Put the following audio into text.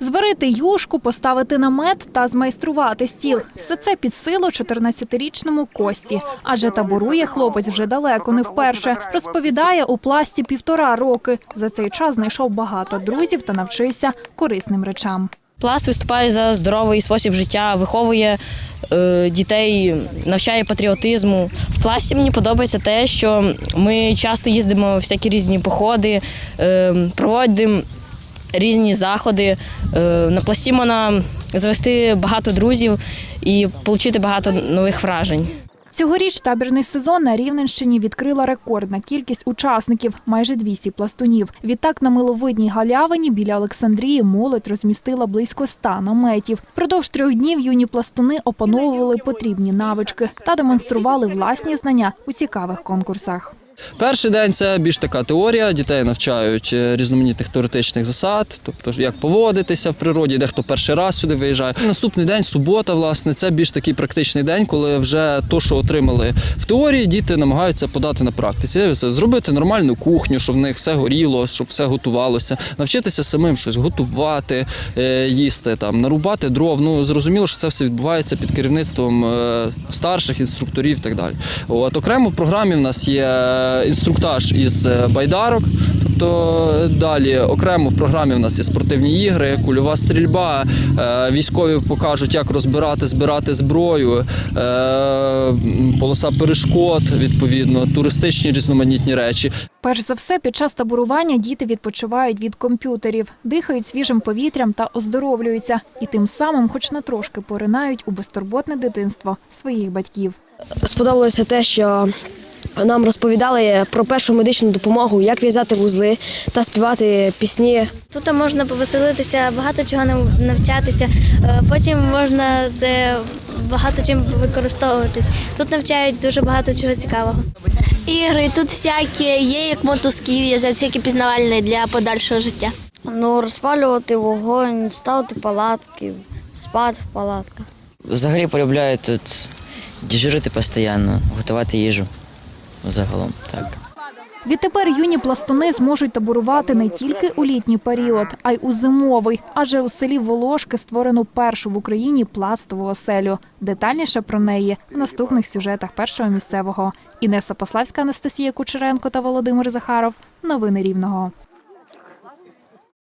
Зварити юшку, поставити намет та змайструвати стіл. Все це під силу 14-річному Кості. Адже таборує хлопець вже далеко не вперше. Розповідає, у пласті півтора роки. За цей час знайшов багато друзів та навчився корисним речам. Пласт виступає за здоровий спосіб життя, виховує е, дітей, навчає патріотизму. В пласті мені подобається те, що ми часто їздимо всякі різні походи, е, проводимо різні заходи. Е, на пласті можна завести багато друзів і отримати багато нових вражень. Цьогоріч табірний сезон на Рівненщині відкрила рекордна кількість учасників – майже 200 пластунів. Відтак на миловидній галявині біля Олександрії молодь розмістила близько 100 наметів. Продовж трьох днів юні пластуни опановували потрібні навички та демонстрували власні знання у цікавих конкурсах. Перший день це більш така теорія. Дітей навчають е, різноманітних теоретичних засад, тобто як поводитися в природі, дехто перший раз сюди виїжджає. Наступний день, субота, власне, це більш такий практичний день, коли вже то, що отримали в теорії, діти намагаються подати на практиці. Це зробити нормальну кухню, щоб в них все горіло, щоб все готувалося, навчитися самим щось готувати, е, їсти, там нарубати дров. Ну зрозуміло, що це все відбувається під керівництвом е, старших інструкторів і так далі. От окремо в програмі в нас є інструктаж із е, байдарок. Тобто далі окремо в програмі в нас є спортивні ігри, кульова стрільба. е, Військові покажуть, як розбирати, збирати зброю, е, полоса перешкод, відповідно, туристичні різноманітні речі. Перш за все, під час таборування діти відпочивають від комп'ютерів, дихають свіжим повітрям та оздоровлюються. І тим самим, хоч на трошки поринають у безтурботне дитинство своїх батьків. сподобалося те, що нам розповідали про першу медичну допомогу, як в'язати вузли та співати пісні. Тут можна повеселитися, багато чого навчатися. Е, Потім можна це багато чим використовуватись. Тут навчають дуже багато чого цікавого. Ігри тут всякі є, як мотузки, всякі пізнавальні для подальшого життя. Ну, розпалювати вогонь, ставити палатки, спати в палатках. Взагалі полюбляю тут дежурити постійно, готувати їжу загалом. Так. Відтепер юні пластуни зможуть таборувати не тільки у літній період, а й у зимовий, адже у селі Волошки створено першу в Україні пластову оселю. Детальніше про неї в наступних сюжетах першого місцевого. Інеса Пославська, Анастасія Кучеренко та Володимир Захаров. Новини Рівного.